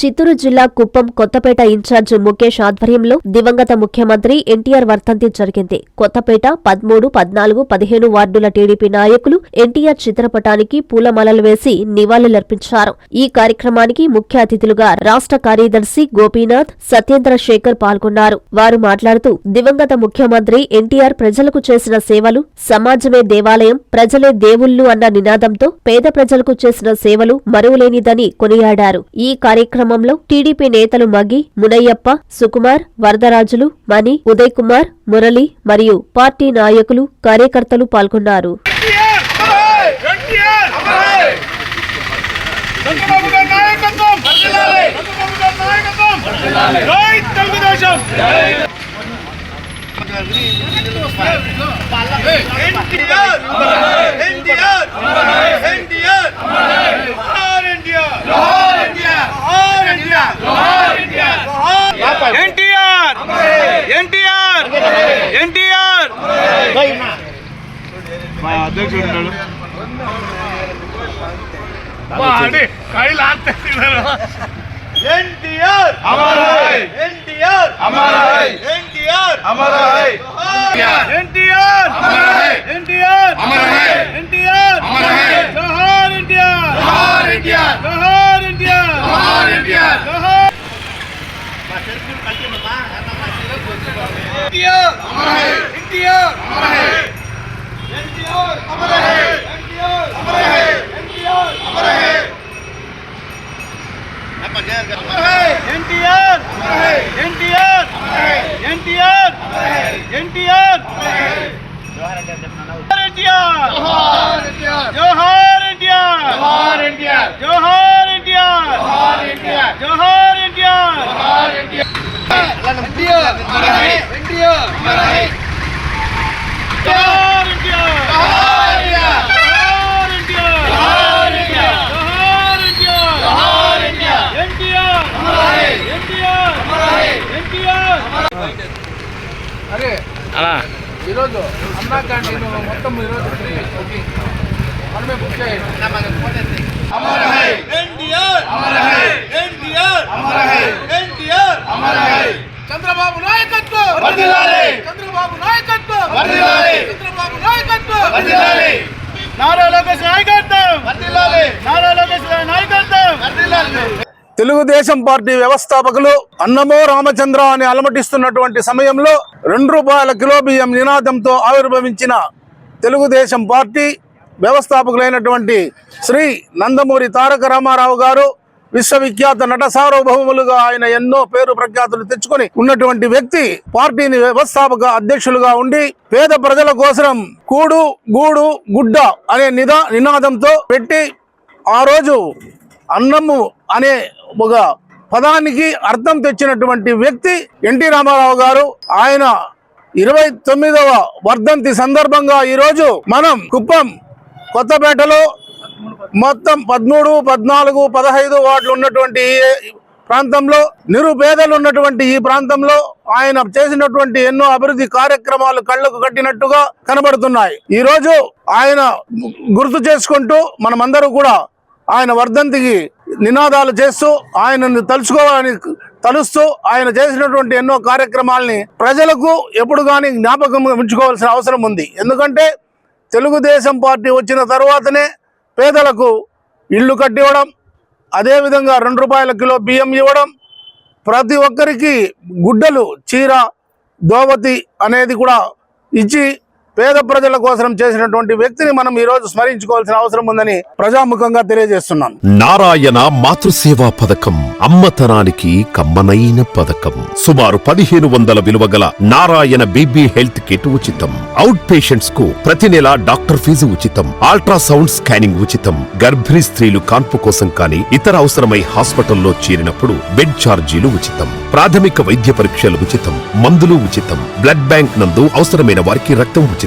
చిత్తూరు జిల్లా కుప్పం కొత్తపేట ఇన్ఛార్జ్ ముఖేష్ ఆధ్వర్యంలో దివంగత ముఖ్యమంత్రి ఎన్టీఆర్ వర్ధంతి జరిగింది. కొత్తపేట పదమూడు పద్నాలుగు పదిహేను వార్డుల టీడీపీ నాయకులు ఎన్టీఆర్ చిత్రపటానికి పూలమాలలు వేసి నివాళులర్పించారు. ఈ కార్యక్రమానికి ముఖ్య అతిథులుగా రాష్ట్ర కార్యదర్శి గోపీనాథ్ సత్యేంద్ర శేఖర్ పాల్గొన్నారు. వారు మాట్లాడుతూ దివంగత ముఖ్యమంత్రి ఎన్టీఆర్ ప్రజలకు చేసిన సేవలు సమాజమే దేవాలయం ప్రజలే దేవుళ్ళు అన్న నినాదంతో పేద ప్రజలకు చేసిన సేవలు మరువలేనిదని కొనియాడారు. ఈ కార్యక్రమంలో టీడీపీ నేతలు మగి మునయ్యప్ప సుకుమార్ వరదరాజులు మణి ఉదయ్ కుమార్ మురళి మరియు పార్టీ నాయకులు కార్యకర్తలు పాల్గొన్నారు. చంద్రబాబు గారి నాయకత్వం చంద్రబాబు గారి నాయకత్వం జై తెలుగుదేశం ఎన్టీఆర్ ఎన్టీఆర్ ఎన్టీఆర్ ನಮ್ಮ ಅಧ್ಯಕ್ಷರುಗಳು ಮಾಡಿ ಕೈಲಾಗ್ತಾ ಎನ್ ಟಿ అరే ఈరోజు అన్నా క్యాంటీన్ మొత్తం ఈరోజు ఫ్రీ. బుకింగ్ మనమే బుక్ చేయండి. అమర్ హై. ఎన్టీఆర్. అమర్ హై. ఎన్టీఆర్. అమర్ హై. ఎన్టీఆర్. అమర్ హై. చంద్రబాబు నాయకత్వం. వర్ధిల్లాలి చంద్రబాబు నాయకత్వం. వర్ధిల్లాలి చంద్రబాబు నాయకత్వం. వర్ధిల్లాలి నారా లోకేష్ నాయకత్వం. వర్ధిల్లాలి నారా లోకేష్ నాయకత్వం. వర్ధిల్లాలి తెలుగుదేశం పార్టీ వ్యవస్థాపకులు అన్నమో రామచంద్ర అని అలమటిస్తున్నటువంటి సమయంలో రెండు రూపాయల కిలో బియ్యం నినాదంతో ఆవిర్భవించిన తెలుగుదేశం పార్టీ వ్యవస్థాపకులైనటువంటి శ్రీ నందమూరి తారక రామారావు గారు విశ్వవిఖ్యాత నట సార్వభౌములుగా ఆయన ఎన్నో పేరు ప్రఖ్యాతులు తెచ్చుకొని ఉన్నటువంటి వ్యక్తి పార్టీని వ్యవస్థాపక అధ్యక్షులుగా ఉండి పేద ప్రజల కోసం కూడు గూడు గుడ్డ అనే నిదా నినాదంతో పెట్టి ఆ రోజు అన్నము అనే ఒక పదానికి అర్థం తెచ్చినటువంటి వ్యక్తి ఎన్టీ రామారావు గారు. ఆయన ఇరవై తొమ్మిదవ వర్ధంతి సందర్భంగా ఈరోజు మనం కుప్పం కొత్తపేటలో మొత్తం పదమూడు పద్నాలుగు పదహైదు వార్డులు ఉన్నటువంటి ప్రాంతంలో నిరుపేదలు ఉన్నటువంటి ఈ ప్రాంతంలో ఆయన చేసినటువంటి ఎన్నో అభివృద్ధి కార్యక్రమాలు కళ్ళకు కట్టినట్టుగా కనబడుతున్నాయి. ఈ రోజు ఆయన గుర్తు చేసుకుంటూ మనమందరూ కూడా ఆయన వర్ధంతికి నినాదాలు చేస్తూ ఆయనను తలుచుకోవాలని తలుస్తూ ఆయన చేసినటువంటి ఎన్నో కార్యక్రమాల్ని ప్రజలకు ఎప్పుడు కానీ జ్ఞాపకం ఉంచుకోవాల్సిన అవసరం ఉంది. ఎందుకంటే తెలుగుదేశం పార్టీ వచ్చిన తర్వాతనే పేదలకు ఇళ్ళు కట్టివ్వడం అదేవిధంగా రెండు రూపాయల కిలో బియ్యం ఇవ్వడం ప్రతి ఒక్కరికి గుడ్డలు చీర దోవతి అనేది కూడా ఇచ్చి పేద ప్రజల కోసం చేసినటువంటి వ్యక్తిని మనం ఈ రోజు స్మరించుకోవాల్సిన అవసరం ఉందని ప్రజాముఖంగా తెలియజేస్తున్నాం నారాయణ మాతృసేవా పథకం అమ్మతనానికి కమ్మనైన పథకం. సుమారు పదిహేను వందల విలువ గల నారాయణ బీబీ హెల్త్ కిట్ ఉచితం. అవుట్ పేషెంట్స్కు ప్రతి నెల డాక్టర్ ఫీజు ఉచితం. అల్ట్రాసౌండ్ స్కానింగ్ ఉచితం. గర్భిణీ స్త్రీలు కాన్పు కోసం కానీ ఇతర అవసరమై హాస్పిటల్లో చేరినప్పుడు బెడ్ ఛార్జీలు ఉచితం. ప్రాథమిక వైద్య పరీక్షలు ఉచితం. మందులు ఉచితం. బ్లడ్ బ్యాంక్ నందు అవసరమైన వారికి రక్తం ఉచితం.